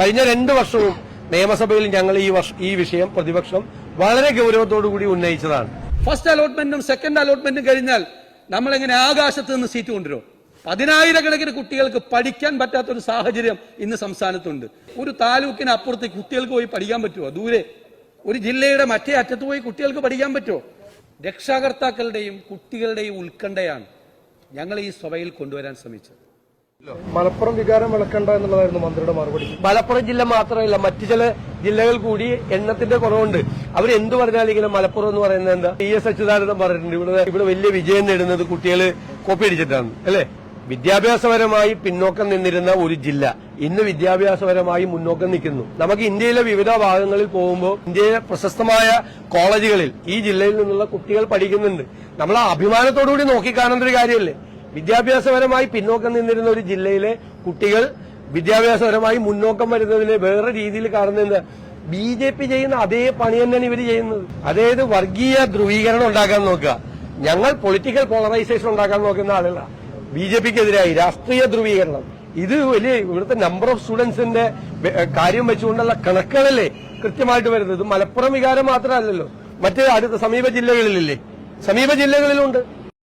കഴിഞ്ഞ രണ്ട് വർഷവും നിയമസഭയിൽ ഞങ്ങൾ ഈ ഈ വിഷയം പ്രതിപക്ഷം വളരെ ഗൗരവത്തോടുകൂടി ഉന്നയിച്ചതാണ്. ഫസ്റ്റ് അലോട്ട്മെന്റും സെക്കൻഡ് അലോട്ട്മെന്റും കഴിഞ്ഞാൽ നമ്മൾ എങ്ങനെ ആകാശത്ത് നിന്ന് സീറ്റ് കൊണ്ടുവരും. പതിനായിരക്കണക്കിന് കുട്ടികൾക്ക് പഠിക്കാൻ പറ്റാത്ത ഒരു സാഹചര്യം ഇന്ന് സംസ്ഥാനത്തുണ്ട്. ഒരു താലൂക്കിന് അപ്പുറത്തേക്ക് കുട്ടികൾക്ക് പോയി പഠിക്കാൻ പറ്റുമോ ദൂരെ. ഒരു ജില്ലയുടെ മറ്റേ അറ്റത്ത് പോയി കുട്ടികൾക്ക് പഠിക്കാൻ പറ്റുമോ രക്ഷാകർത്താക്കളുടെയും കുട്ടികളുടെയും ഉത്കണ്ഠയാണ് ഞങ്ങൾ ഈ സഭയിൽ കൊണ്ടുവരാൻ ശ്രമിച്ചത്. മലപ്പുറം വികാരം വിളക്കണ്ട എന്നുള്ളതായിരുന്നു മന്ത്രിയുടെ മറുപടി. മലപ്പുറം ജില്ല മാത്രമല്ല മറ്റു ചില ജില്ലകൾ കൂടി എണ്ണത്തിന്റെ കുറവുണ്ട്. അവർ എന്ത് പറഞ്ഞാലും മലപ്പുറം എന്ന് പറയുന്നത് എന്താ? പി എസ് അച്യുതാനന്ദൻ പറഞ്ഞിട്ടുണ്ട് ഇവിടെ ഇവിടെ വലിയ വിജയം നേടുന്നത് കുട്ടികൾ കോപ്പി അടിച്ചിട്ടാണ് അല്ലേ? വിദ്യാഭ്യാസപരമായി പിന്നോക്കം നിന്നിരുന്ന ഒരു ജില്ല ഇന്ന് വിദ്യാഭ്യാസപരമായി മുന്നോക്കം നിൽക്കുന്നു. നമുക്ക് ഇന്ത്യയിലെ വിവിധ ഭാഗങ്ങളിൽ പോകുമ്പോൾ ഇന്ത്യയിലെ പ്രശസ്തമായ കോളേജുകളിൽ ഈ ജില്ലയിൽ നിന്നുള്ള കുട്ടികൾ പഠിക്കുന്നുണ്ട്. നമ്മൾ അഭിമാനത്തോടുകൂടി നോക്കിക്കാണേണ്ട ഒരു കാര്യമല്ലേ? വിദ്യാഭ്യാസപരമായി പിന്നോക്കം നിന്നിരുന്ന ഒരു ജില്ലയിലെ കുട്ടികൾ വിദ്യാഭ്യാസപരമായി മുന്നോക്കം വരുന്നതിനെ വേറെ രീതിയിൽ കാണുന്നത് ബി ജെ പി ചെയ്യുന്ന അതേ പണി തന്നെയാണ് ഇവർ ചെയ്യുന്നത്. അതായത് വർഗീയ ധ്രുവീകരണം ഉണ്ടാക്കാൻ നോക്കുക. ഞങ്ങൾ പൊളിറ്റിക്കൽ പോളറൈസേഷൻ ഉണ്ടാക്കാൻ നോക്കുന്ന ആളുകളാണ് ബി ജെ പിക്കെതിരായി രാഷ്ട്രീയ ധ്രുവീകരണം. ഇത് വലിയ ഇവിടുത്തെ നമ്പർ ഓഫ് സ്റ്റുഡൻസിന്റെ കാര്യം വെച്ചുകൊണ്ടുള്ള കണക്കുകളല്ലേ കൃത്യമായിട്ട് വരുന്നത്. മലപ്പുറം വികാരം മാത്രമല്ലല്ലോ. മറ്റേ അടുത്ത സമീപ ജില്ലകളിലില്ലേ? സമീപ ജില്ലകളിലുണ്ട്.